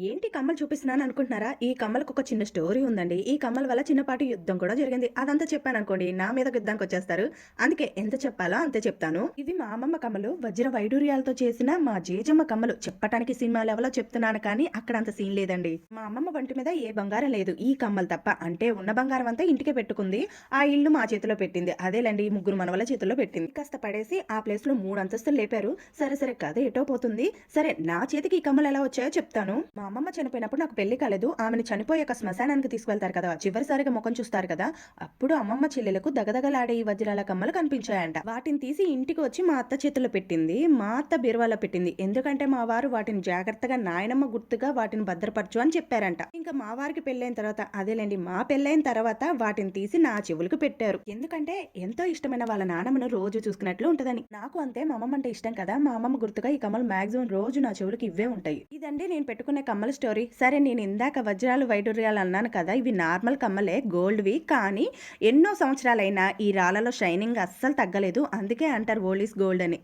ఏంటి కమ్మలు చూపిస్తున్నాను అనుకుంటున్నారా? ఈ కమ్మలకు ఒక చిన్న స్టోరీ ఉందండి. ఈ కమ్మల వల్ల చిన్నపాటి యుద్ధం కూడా జరిగింది. అదంతా చెప్పాను అనుకోండి నా మీద యుద్ధానికి వచ్చేస్తారు. అందుకే ఎంత చెప్పాలో అంతే చెప్తాను. ఇవి మా అమ్మమ్మ కమ్మలు వజ్ర వైడూర్యాలతో చేసిన మా జేజమ్మ కమ్మలు. చెప్పటానికి సినిమా లెవెల్లో చెప్తున్నాను కానీ అక్కడ అంత సీన్ లేదండి. మా అమ్మమ్మ వంటి మీద ఏ బంగారం లేదు. ఈ కమ్మలు తప్ప అంటే ఉన్న బంగారం అంతా ఇంటికే పెట్టుకుంది. ఆ ఇల్లు మా చేతిలో పెట్టింది. అదేలేండి ఈ ముగ్గురు మనవల చేతిలో పెట్టింది. కాస్త పడేసి ఆ ప్లేస్లో మూడు అంతస్తులు లేపారు. సరే సరే కథ ఎటో పోతుంది. సరే నా చేతికి ఈ కమ్మలు ఎలా వచ్చాయో చెప్తాను. మా అమ్మమ్మ చనిపోయినప్పుడు నాకు పెళ్ళి కాలేదు. ఆమెను చనిపోయాక శ్మశానానికి తీసుకెళ్తారు కదా చివరిసారిగా ముఖం చూస్తారు కదా అప్పుడు అమ్మమ్మ చెల్లెలకు దగదగలాడే ఈ వజ్రాల కమ్మలు కనిపించాయంట. వాటిని తీసి ఇంటికి వచ్చి మా అత్త చేతిలో పెట్టింది. మా అత్త బీరువాలో పెట్టింది. ఎందుకంటే మా వారు వాటిని జాగ్రత్తగా నాయనమ్మ గుర్తుగా వాటిని భద్రపరచు అని చెప్పారంట. ఇంకా మా వారికి పెళ్ళైన తర్వాత అదేలేండి మా పెళ్ళైన తర్వాత వాటిని తీసి నా చెవులకు పెట్టారు. ఎందుకంటే ఎంతో ఇష్టమైన వాళ్ళ నాన్నమ్మను రోజు చూసుకున్నట్లు ఉంటదని. నాకు అంతే మా అమ్మమ్మ అంటే ఇష్టం కదా మా అమ్మమ్మ గుర్తుగా ఈ కమ్మలు మాక్సిమం రోజు నా చెవులకు ఇవే ఉంటాయి. ఇదండి నేను పెట్టుకునే కమ్మ స్టోరీ. సరే నేను ఇందాక వజ్రాలు వైడూర్యాలు అన్నాను కదా ఇవి నార్మల్ కమ్మలే గోల్డ్వి. కానీ ఎన్నో సంవత్సరాలైనా ఈ రాళ్ళలో షైనింగ్ అస్సలు తగ్గలేదు. అందుకే అంటారు ఓల్డ్ ఈస్ గోల్డ్ అని.